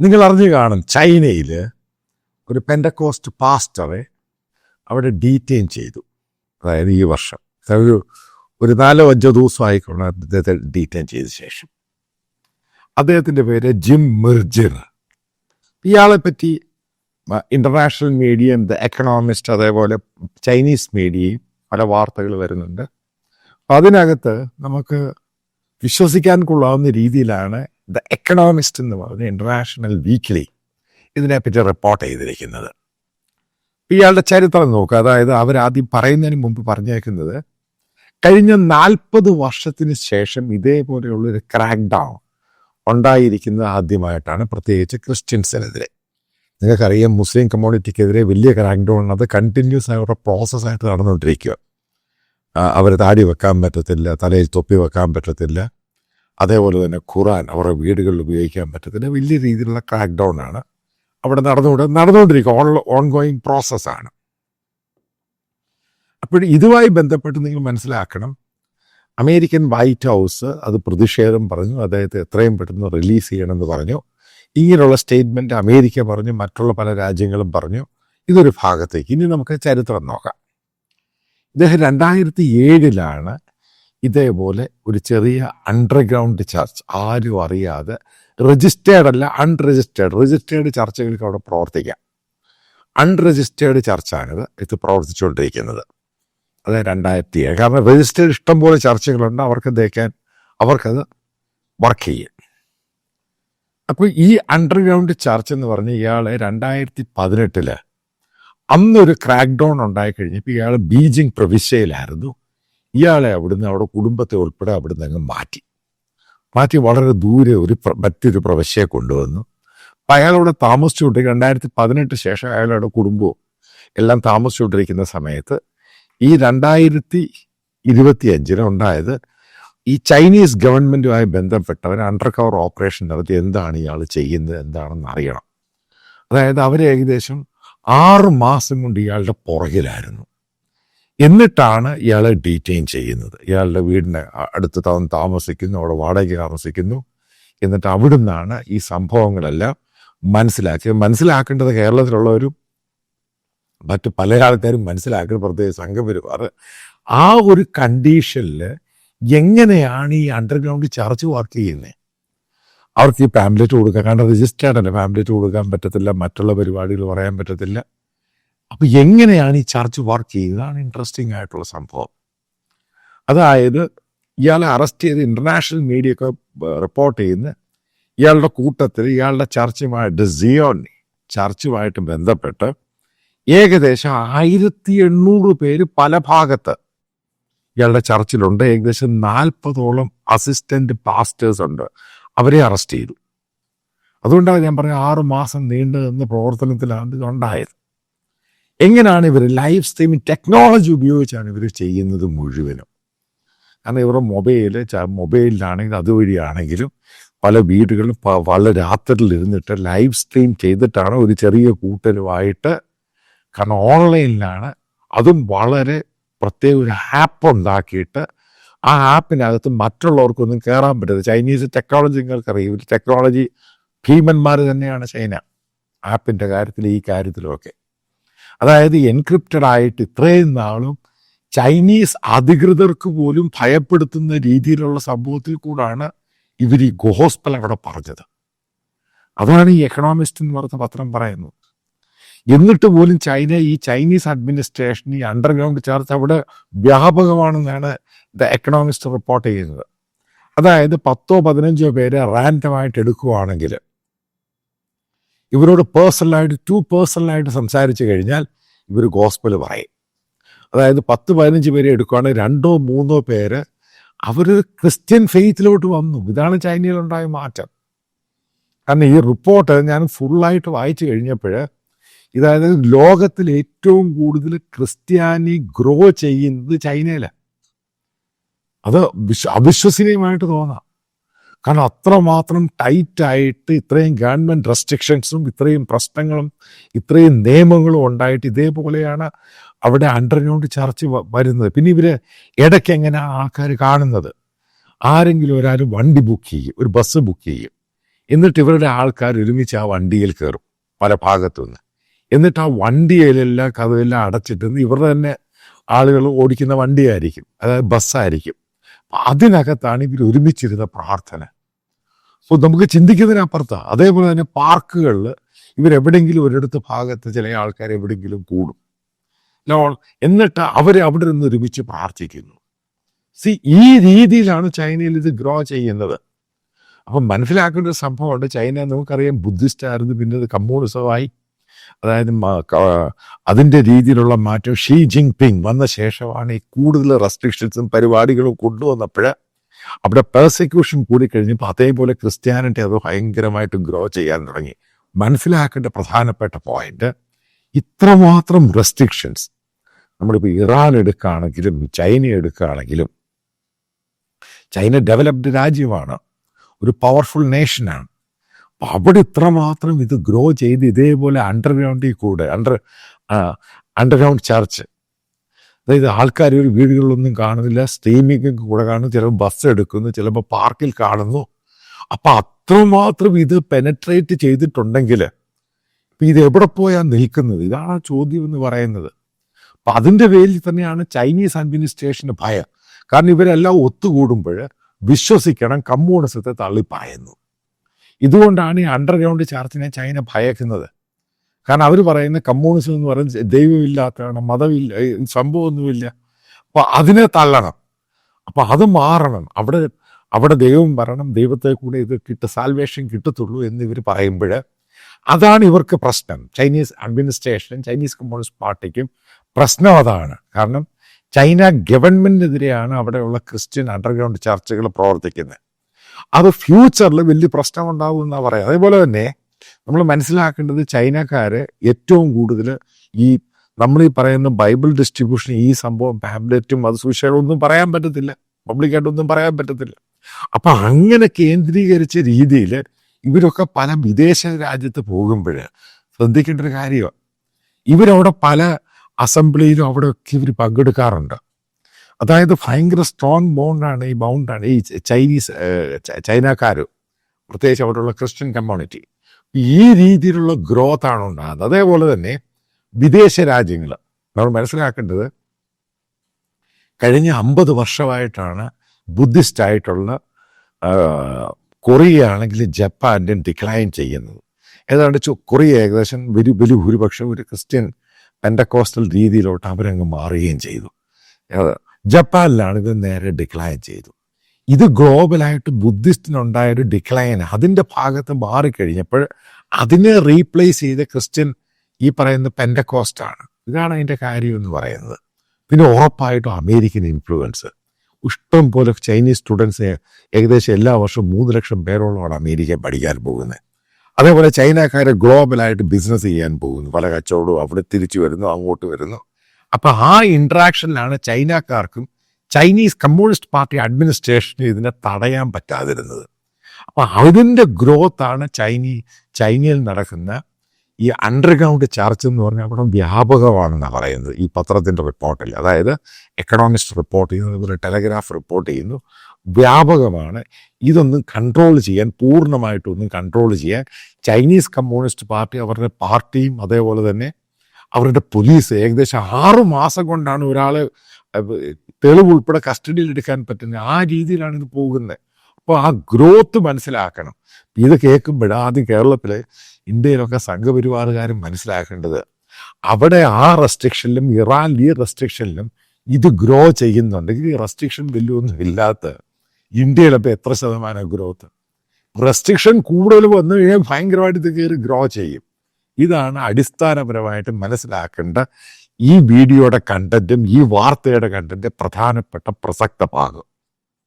നിങ്ങൾ അറിഞ്ഞു കാണും ചൈനയിൽ ഒരു പെൻഡക്കോസ്റ്റ് പാസ്റ്ററെ അവിടെ ഡീറ്റെയിൻ ചെയ്തു. അതായത് ഈ വർഷം. ഒരു ഒരു നാലോ അഞ്ചോ ദിവസമായിക്കൊണ്ട് അദ്ദേഹത്തെ ഡീറ്റെയിൻ ചെയ്ത ശേഷം. അദ്ദേഹത്തിന്റെ പേര് ജിം മിർജിർ. ഇയാളെ പറ്റി ഇന്റർനാഷണൽ മീഡിയയും ദ എക്കണോമിസ്റ്റ് അതേപോലെ ചൈനീസ് മീഡിയയും പല വാർത്തകൾ വരുന്നുണ്ട്. അപ്പം അതിനകത്ത് നമുക്ക് വിശ്വസിക്കാൻ കൊള്ളാവുന്ന രീതിയിലാണ് ദ എക്കണോമിസ്റ്റ് എന്ന് പറഞ്ഞ ഇന്റർനാഷണൽ വീക്ക്ലി ഇതിനെപ്പറ്റി റിപ്പോർട്ട് ചെയ്തിരിക്കുന്നത്. ഇയാളുടെ ചരിത്രം നോക്കുക അതായത് അവരാദ്യം പറയുന്നതിന് മുമ്പ് പറഞ്ഞേക്കുന്നത് കഴിഞ്ഞ നാൽപ്പത് വർഷത്തിന് ശേഷം ഇതേപോലെയുള്ള ഒരു ക്രാക്ക് ഡൗൺ ഉണ്ടായിരിക്കുന്നത് ആദ്യമായിട്ടാണ് പ്രത്യേകിച്ച് ക്രിസ്ത്യൻസിനെതിരെ. നിങ്ങൾക്കറിയാം മുസ്ലിം കമ്മ്യൂണിറ്റിക്കെതിരെ വലിയ ക്രാക്ക് ഡൗൺ അത് കണ്ടിന്യൂസ് ആയുള്ള പ്രോസസ്സായിട്ട് നടന്നുകൊണ്ടിരിക്കുക. അവർ താടി വെക്കാൻ പറ്റത്തില്ല തലയിൽ തൊപ്പി വെക്കാൻ പറ്റത്തില്ല അതേപോലെ തന്നെ ഖുറാൻ അവരുടെ വീടുകളിൽ ഉപയോഗിക്കാൻ പറ്റത്തില്ല. വലിയ രീതിയിലുള്ള ക്രാക്ക് ഡൗൺ ആണ്. അവിടെ നടന്നുകൊണ്ട് നടന്നുകൊണ്ടിരിക്കുക. ഓൺ ഓൺ ഗോയിങ് പ്രോസസ്സാണ് അപ്പോൾ ഇതുമായി ബന്ധപ്പെട്ട് നിങ്ങൾ മനസ്സിലാക്കണം. അമേരിക്കൻ വൈറ്റ് ഹൗസ് അത് പ്രതിഷേധം പറഞ്ഞു. അദ്ദേഹത്തെ എത്രയും പെട്ടെന്ന് റിലീസ് ചെയ്യണമെന്ന് പറഞ്ഞു. ഇങ്ങനെയുള്ള സ്റ്റേറ്റ്മെന്റ് അമേരിക്ക പറഞ്ഞു. മറ്റുള്ള പല രാജ്യങ്ങളും പറഞ്ഞു. ഇതൊരു ഭാഗത്തേക്ക്. ഇനി നമുക്ക് ചരിത്രം നോക്കാം. ഇദ്ദേഹം രണ്ടായിരത്തി ഏഴിലാണ് ഇതേപോലെ ഒരു ചെറിയ അണ്ടർഗ്രൗണ്ട് ചർച്ച് ആരും അറിയാതെ രജിസ്റ്റേർഡ് അല്ല അൺരജിസ്റ്റേർഡ് രജിസ്റ്റേർഡ് ചർച്ചകൾക്ക് അവിടെ പ്രവർത്തിക്കാം. അൺരജിസ്റ്റേർഡ് ചർച്ചാണിത് ഇത് പ്രവർത്തിച്ചുകൊണ്ടിരിക്കുന്നത്. അത് രണ്ടായിരത്തി ഏഴ് കാരണം രജിസ്റ്റേർഡ് ഇഷ്ടംപോലെ ചർച്ചകളുണ്ട്. അവർക്ക് തേക്കാൻ അവർക്കത് വർക്ക് ചെയ്യും. അപ്പോൾ ഈ അണ്ടർഗ്രൗണ്ട് ചർച്ച് എന്ന് പറഞ്ഞ് ഇയാളെ രണ്ടായിരത്തി പതിനെട്ടിൽ അന്നൊരു ക്രാക്ക് ഡൗൺ ഉണ്ടായി കഴിഞ്ഞപ്പോൾ ഇയാൾ ബീജിംഗ് പ്രവിശ്യയിലായിരുന്നു. ഇയാളെ അവിടുന്ന് അവിടെ കുടുംബത്തെ ഉൾപ്പെടെ അവിടുന്ന് അങ്ങ് മാറ്റി. മാറ്റി വളരെ ദൂരെ ഒരു മറ്റൊരു പ്രവശ്യയെ കൊണ്ടുവന്നു. അപ്പം അയാളവിടെ താമസിച്ചുകൊണ്ടിരിക്കുക രണ്ടായിരത്തി പതിനെട്ട് ശേഷം അയാളുടെ കുടുംബവും എല്ലാം താമസിച്ചുകൊണ്ടിരിക്കുന്ന സമയത്ത് ഈ രണ്ടായിരത്തി ഇരുപത്തി അഞ്ചിന് ഉണ്ടായത് ഈ ചൈനീസ് ഗവൺമെന്റുമായി ബന്ധപ്പെട്ടവർ അണ്ടർ കവർ ഓപ്പറേഷൻ നടത്തി എന്താണ് ഇയാൾ ചെയ്യുന്നത് എന്താണെന്ന് അറിയണം. അതായത് അവർ ഏകദേശം ആറ് മാസം കൊണ്ട് ഇയാളുടെ പുറകിലായിരുന്നു. എന്നിട്ടാണ് ഇയാളെ ഡീറ്റെയിൻ ചെയ്യുന്നത്. ഇയാളുടെ വീടിന് അടുത്ത് താമസിക്കുന്നു അവിടെ വാടകയ്ക്ക് താമസിക്കുന്നു. എന്നിട്ട് അവിടുന്നാണ് ഈ സംഭവങ്ങളെല്ലാം മനസ്സിലാക്കിയത്. മനസ്സിലാക്കേണ്ടത് കേരളത്തിലുള്ളവരും മറ്റു പല ആൾക്കാരും മനസ്സിലാക്കുന്ന പ്രത്യേക സംഘപരിവാർ ആ ഒരു കണ്ടീഷനിൽ എങ്ങനെയാണ് ഈ അണ്ടർഗ്രൗണ്ട് ചർച്ച് വർക്ക് ചെയ്യുന്നത് അവർക്ക് ഈ പാംപ്ലെറ്റ് കൊടുക്കാൻ കാരണം രജിസ്റ്റേർഡ് അല്ല? പാംപ്ലെറ്റ് കൊടുക്കാൻ പറ്റത്തില്ല. മറ്റുള്ള പരിപാടികൾ പറയാൻ പറ്റത്തില്ല. അപ്പൊ എങ്ങനെയാണ് ഈ ചർച്ച് വർക്ക് ചെയ്യുന്നതാണ് ഇൻട്രസ്റ്റിംഗ് ആയിട്ടുള്ള സംഭവം. അതായത് ഇയാളെ അറസ്റ്റ് ചെയ്ത് ഇന്റർനാഷണൽ മീഡിയ ഒക്കെ റിപ്പോർട്ട് ചെയ്യുന്ന ഇയാളുടെ കൂട്ടത്തിൽ ഇയാളുടെ ചർച്ചുമായിട്ട് സിയോൺ ചർച്ചുമായിട്ട് ബന്ധപ്പെട്ട് ഏകദേശം ആയിരത്തി എണ്ണൂറ് പേര് പല ഭാഗത്ത് ഇയാളുടെ ചർച്ചിലുണ്ട്. ഏകദേശം നാൽപ്പതോളം അസിസ്റ്റന്റ് പാസ്റ്റേഴ്സ് ഉണ്ട്. അവരെ അറസ്റ്റ് ചെയ്തു. അതുകൊണ്ടാണ് ഞാൻ പറഞ്ഞ ആറ് മാസം നീണ്ടു നിന്ന പ്രവർത്തനത്തിലാണ് ഇതുണ്ടായത്. എങ്ങനെയാണ് ഇവർ ലൈവ് സ്ട്രീമിംഗ് ടെക്നോളജി ഉപയോഗിച്ചാണ് ഇവർ ചെയ്യുന്നത് മുഴുവനും? കാരണം ഇവരുടെ മൊബൈൽ മൊബൈലിലാണെങ്കിലും അതുവഴിയാണെങ്കിലും പല വീടുകളിലും പല രാത്രിയിൽ ഇരുന്നിട്ട് ലൈവ് സ്ട്രീം ചെയ്തിട്ടാണ് ഒരു ചെറിയ കൂട്ടരുമായിട്ട് കാരണം ഓൺലൈനിലാണ്. അതും വളരെ പ്രത്യേക ഒരു ആപ്പ് ഉണ്ടാക്കിയിട്ട് ആ ആപ്പിനകത്ത് മറ്റുള്ളവർക്കൊന്നും കയറാൻ പറ്റരുത് ചൈനീസ് ടെക്നോളജി നിങ്ങൾക്ക് അറിയും ടെക്നോളജി ഭീമന്മാർ തന്നെയാണ് ചൈന. ആപ്പിന്റെ കാര്യത്തിൽ ഈ കാര്യത്തിലുമൊക്കെ അതായത് എൻക്രിപ്റ്റഡ് ആയിട്ട് ഇത്രയും നാളും ചൈനീസ് അധികൃതർക്ക് പോലും ഭയപ്പെടുത്തുന്ന രീതിയിലുള്ള സംഭവത്തിൽ കൂടാണ് ഇവർ ഈ ഗോഹോസ്പൽ അവിടെ പറഞ്ഞത്. അതാണ് ഈ എക്കണോമിസ്റ്റ് എന്ന് പറഞ്ഞ പത്രം പറയുന്നത്. എന്നിട്ട് പോലും ചൈന ഈ ചൈനീസ് അഡ്മിനിസ്ട്രേഷൻ ഈ അണ്ടർഗ്രൗണ്ട് ചർച്ച അവിടെ വ്യാപകമാണെന്നാണ് ദ എക്കണോമിസ്റ്റ് റിപ്പോർട്ട് ചെയ്യുന്നത്. അതായത് പത്തോ പതിനഞ്ചോ പേരെ റാൻഡമായിട്ട് എടുക്കുവാണെങ്കിൽ ഇവരോട് പേഴ്സണലായിട്ട് ടു പേഴ്സണലായിട്ട് സംസാരിച്ചു കഴിഞ്ഞാൽ ഇവർ ഗോസ്പൽ പറയും. അതായത് പത്ത് പതിനഞ്ച് പേരെ എടുക്കുകയാണെങ്കിൽ രണ്ടോ മൂന്നോ പേര് അവർ ക്രിസ്ത്യൻ ഫെയ്ത്തിലോട്ട് വന്നു. ഇതാണ് ചൈനയിലുണ്ടായ മാറ്റം. കാരണം ഈ റിപ്പോർട്ട് ഞാൻ ഫുള്ളായിട്ട് വായിച്ചു കഴിഞ്ഞപ്പോൾ ഇതായത് ലോകത്തിൽ ഏറ്റവും കൂടുതൽ ക്രിസ്ത്യാനി ഗ്രോ ചെയ്യുന്നത് ചൈനയിലാണ് അത് വിശ്വ അവിശ്വസനീയമായിട്ട് തോന്നാം. കാരണം അത്രമാത്രം ടൈറ്റായിട്ട് ഇത്രയും ഗവൺമെന്റ് റെസ്ട്രിക്ഷൻസും ഇത്രയും പ്രശ്നങ്ങളും ഇത്രയും നിയമങ്ങളും ഉണ്ടായിട്ട് ഇതേപോലെയാണ് അവിടെ അണ്ടർഗ്രൗണ്ട് ചർച്ച വരുന്നത്. പിന്നെ ഇവർ ഇടയ്ക്ക് എങ്ങനെ ആൾക്കാർ കാണുന്നത്? ആരെങ്കിലും ഒരാൾ വണ്ടി ബുക്ക് ചെയ്യും ഒരു ബസ് ബുക്ക് ചെയ്യും. എന്നിട്ട് ഇവരുടെ ആൾക്കാർ ഒരുമിച്ച് ആ വണ്ടിയിൽ കയറും പല ഭാഗത്തുനിന്ന്. എന്നിട്ട് ആ വണ്ടിയിലെല്ലാം കഥയെല്ലാം അടച്ചിട്ട് ഇവരുടെ തന്നെ ആളുകൾ ഓടിക്കുന്ന വണ്ടിയായിരിക്കും അതായത് ബസ്സായിരിക്കും അതിനകത്താണ് ഇവർ ഒരുമിച്ചിരുന്ന പ്രാർത്ഥന. അപ്പോൾ നമുക്ക് ചിന്തിക്കുന്നതിനപ്പുറത്താണ് അതേപോലെ തന്നെ പാർക്കുകളിൽ ഇവരെവിടെയെങ്കിലും ഒരിടത്ത് ഭാഗത്ത് ചില ആൾക്കാർ എവിടെയെങ്കിലും കൂടും. എന്നിട്ട് അവരെ അവിടെ നിന്ന് ഒരുമിച്ച് പ്രാർത്ഥിക്കുന്നു. സി ഈ രീതിയിലാണ് ചൈനയിൽ ഇത് ഗ്രോ ചെയ്യുന്നത്. അപ്പം മനസ്സിലാക്കേണ്ട ഒരു സംഭവമുണ്ട്. ചൈന നമുക്കറിയാം ബുദ്ധിസ്റ്റ് ആയിരുന്നു പിന്നെ അത് കമ്മ്യൂണിസമായി. അതായത് അതിന്റെ രീതിയിലുള്ള മാറ്റം ഷീ ജിങ് പിങ് വന്ന ശേഷമാണ് ഈ കൂടുതൽ റെസ്ട്രിക്ഷൻസും പരിപാടികളും കൊണ്ടുവന്നപ്പോൾ അവിടെ പെർസിക്യൂഷൻ കൂടി കഴിഞ്ഞപ്പോൾ അതേപോലെ ക്രിസ്ത്യാനിറ്റി അത് ഭയങ്കരമായിട്ട് ഗ്രോ ചെയ്യാൻ തുടങ്ങി. മനസ്സിലാക്കേണ്ട പ്രധാനപ്പെട്ട പോയിന്റ് ഇത്രമാത്രം റെസ്ട്രിക്ഷൻസ് നമ്മളിപ്പോൾ ഇറാൻ എടുക്കുകയാണെങ്കിലും ചൈന എടുക്കുകയാണെങ്കിലും ചൈന ഡെവലപ്ഡ് രാജ്യമാണ് ഒരു പവർഫുൾ നേഷനാണ്. അവിടെ ഇത്രമാത്രം ഇത് ഗ്രോ ചെയ്ത് ഇതേപോലെ അണ്ടർഗ്രൗണ്ടിൽ കൂടെ അണ്ടർ അണ്ടർഗ്രൗണ്ട് ചർച്ച് അതായത് ആൾക്കാർ ഒരു വീടുകളിലൊന്നും കാണുന്നില്ല സ്ട്രീമിംഗ് കൂടെ കാണുന്നു ചിലപ്പോൾ ബസ് എടുക്കുന്നു ചിലപ്പോൾ പാർക്കിൽ കാണുന്നു. അപ്പം അത്രമാത്രം ഇത് പെനട്രേറ്റ് ചെയ്തിട്ടുണ്ടെങ്കിൽ ഇപ്പം ഇത് എവിടെ പോയാൽ നിൽക്കുന്നത്? ഇതാണ് ചോദ്യം എന്ന് പറയുന്നത്. അപ്പം അതിന്റെ പേരിൽ തന്നെയാണ് ചൈനീസ് അഡ്മിനിസ്ട്രേഷന് ഭയം. കാരണം ഇവരെല്ലാം ഒത്തുകൂടുമ്പോൾ വിശ്വസിക്കണം കമ്മ്യൂണിസത്തെ തള്ളിപ്പായുന്നു. ഇതുകൊണ്ടാണ് ഈ അണ്ടർഗ്രൗണ്ട് ചർച്ചിനെ ചൈന ഭയക്കുന്നത്. കാരണം അവർ പറയുന്ന കമ്മ്യൂണിസം എന്ന് പറയുന്നത് ദൈവമില്ലാത്തതാണ് മതമില്ല സംഭവമൊന്നുമില്ല. അപ്പൊ അതിനെ തള്ളണം. അപ്പൊ അത് മാറണം. അവിടെ അവിടെ ദൈവം വരണം ദൈവത്തെ കൂടെ ഇത് കിട്ട സാൽവേഷൻ കിട്ടത്തുള്ളൂ എന്ന് ഇവർ പറയുമ്പോൾ അതാണ് ഇവർക്ക് പ്രശ്നം. ചൈനീസ് അഡ്മിനിസ്ട്രേഷൻ ചൈനീസ് കമ്മ്യൂണിസ്റ്റ് പാർട്ടിക്കും പ്രശ്നം അതാണ്. കാരണം ചൈന ഗവൺമെന്റിനെതിരെയാണ് അവിടെയുള്ള ക്രിസ്ത്യൻ അണ്ടർഗ്രൗണ്ട് ചർച്ചകൾ പ്രവർത്തിക്കുന്നത്. അത് ഫ്യൂച്ചറിൽ വലിയ പ്രശ്നം ഉണ്ടാവും എന്നാണ് പറയാം. അതേപോലെ തന്നെ നമ്മൾ മനസ്സിലാക്കേണ്ടത് ചൈനക്കാര് ഏറ്റവും കൂടുതൽ ഈ നമ്മൾ ഈ പറയുന്ന ബൈബിൾ ഡിസ്ട്രിബ്യൂഷൻ ഈ സംഭവം പാബ്ലറ്റും അത് സുവിശേഷം ഒന്നും പറയാൻ പറ്റത്തില്ല. പബ്ലിക്കായിട്ടൊന്നും പറയാൻ പറ്റത്തില്ല. അപ്പൊ അങ്ങനെ കേന്ദ്രീകരിച്ച രീതിയിൽ ഇവരൊക്കെ പല വിദേശ രാജ്യത്ത് പോകുമ്പോൾ ശ്രദ്ധിക്കേണ്ട ഒരു കാര്യമാണ് ഇവരവിടെ പല അസംബ്ലിയിലും അവിടെയൊക്കെ ഇവർ പങ്കെടുക്കാറുണ്ട്. അതായത് ഭയങ്കര സ്ട്രോങ് ബോണ്ടാണ് ഈ ബൗണ്ടാണ് ഈ ചൈനീസ് ചൈനക്കാർ പ്രത്യേകിച്ച് അവിടെയുള്ള ക്രിസ്ത്യൻ കമ്മ്യൂണിറ്റി ഈ രീതിയിലുള്ള ഗ്രോത്ത് ആണ് ഉണ്ടാകുന്നത്. അതേപോലെ തന്നെ വിദേശ രാജ്യങ്ങൾ നമ്മൾ മനസ്സിലാക്കേണ്ടത് കഴിഞ്ഞ അമ്പത് വർഷമായിട്ടാണ് ബുദ്ധിസ്റ്റ് ആയിട്ടുള്ള കൊറിയ ആണെങ്കിൽ ജപ്പാന്റെ ഡിക്ലൈൻ ചെയ്യുന്നത്. ഏതാണ്ട് കൊറിയ ഏകദേശം വലിയ വലിയ ഭൂരിപക്ഷം ഒരു ക്രിസ്ത്യൻ പെൻഡക്കോസ്റ്റൽ രീതിയിലോട്ട് അവരങ്ങ് മാറുകയും ചെയ്തു. ജപ്പാനിലാണ് ഇത് നേരെ ഡിക്ലൈൻ ചെയ്തു. ഇത് ഗ്ലോബലായിട്ട് ബുദ്ധിസ്റ്റിനുണ്ടായ ഒരു ഡിക്ലൈൻ അതിന്റെ ഭാഗത്ത് മാറിക്കഴിഞ്ഞപ്പോൾ അതിനെ റീപ്ലേസ് ചെയ്ത ക്രിസ്ത്യൻ ഈ പറയുന്ന പെൻഡക്കോസ്റ്റാണ് ഇതാണ് അതിന്റെ കാര്യം എന്ന് പറയുന്നത്. പിന്നെ ഉറപ്പായിട്ടും അമേരിക്കൻ ഇൻഫ്ലുവൻസ് ഇഷ്ടം പോലെ ചൈനീസ് സ്റ്റുഡൻസ് ഏകദേശം എല്ലാ വർഷവും മൂന്ന് ലക്ഷം പേരോളമാണ് അമേരിക്ക പഠിക്കാൻ പോകുന്നത്. അതേപോലെ ചൈനക്കാരെ ഗ്ലോബലായിട്ട് ബിസിനസ് ചെയ്യാൻ പോകുന്നു. പല കച്ചവടവും അവിടെ തിരിച്ചു വരുന്നു അങ്ങോട്ട് വരുന്നു. അപ്പൊ ആ ഇന്ററാക്ഷനിലാണ് ചൈനക്കാർക്കും ചൈനീസ് കമ്മ്യൂണിസ്റ്റ് പാർട്ടി അഡ്മിനിസ്ട്രേഷന് ഇതിനെ തടയാൻ പറ്റാതിരുന്നത്. അപ്പോൾ അതിന്റെ ഗ്രോത്ത് ആണ് ചൈനീ ചൈനയിൽ നടക്കുന്ന ഈ അണ്ടർഗ്രൗണ്ട് ചർച്ച എന്ന് പറഞ്ഞാൽ അവിടെ വ്യാപകമാണെന്നാണ് പറയുന്നത്. ഈ പത്രത്തിന്റെ റിപ്പോർട്ടിൽ അതായത് എക്കണോമിസ്റ്റ് റിപ്പോർട്ട് ചെയ്യുന്നു അതുപോലെ ടെലഗ്രാഫ് റിപ്പോർട്ട് ചെയ്യുന്നു. വ്യാപകമാണ്. ഇതൊന്നും കൺട്രോൾ ചെയ്യാൻ പൂർണമായിട്ടൊന്നും കൺട്രോൾ ചെയ്യാൻ ചൈനീസ് കമ്മ്യൂണിസ്റ്റ് പാർട്ടി അവരുടെ പാർട്ടിയും അതേപോലെ തന്നെ അവരുടെ പോലീസ് ഏകദേശം ആറു മാസം കൊണ്ടാണ് ഒരാളെ തെളിവ് ഉൾപ്പെടെ കസ്റ്റഡിയിൽ എടുക്കാൻ പറ്റുന്നത്. ആ രീതിയിലാണ് ഇത് പോകുന്നത്. അപ്പോൾ ആ ഗ്രോത്ത് മനസ്സിലാക്കണം. ഇത് കേൾക്കുമ്പോൾ ആദ്യം കേരളത്തിൽ ഇന്ത്യയിലൊക്കെ സംഘപരിവാറുകാരും മനസ്സിലാക്കേണ്ടത്. അവിടെ ആ റെസ്ട്രിക്ഷനിലും ഇറാൻ ഈ റെസ്ട്രിക്ഷനിലും ഇത് ഗ്രോ ചെയ്യുന്നുണ്ടെങ്കിൽ ഈ റെസ്ട്രിക്ഷൻ വലിയൊന്നും ഇല്ലാത്ത ഇന്ത്യയിലപ്പോൾ എത്ര ശതമാനം ഗ്രോത്ത് റെസ്ട്രിക്ഷൻ കൂടുതൽ വന്നു കഴിഞ്ഞാൽ ഭയങ്കരമായിട്ട് ഇത് കയറി ഗ്രോ ചെയ്യും. ഇതാണ് അടിസ്ഥാനപരമായിട്ട് മനസ്സിലാക്കേണ്ട ഈ വീഡിയോയുടെ കണ്ടന്റും ഈ വാർത്തയുടെ കണ്ടന്റ് പ്രധാനപ്പെട്ട പ്രസക്ത ഭാഗം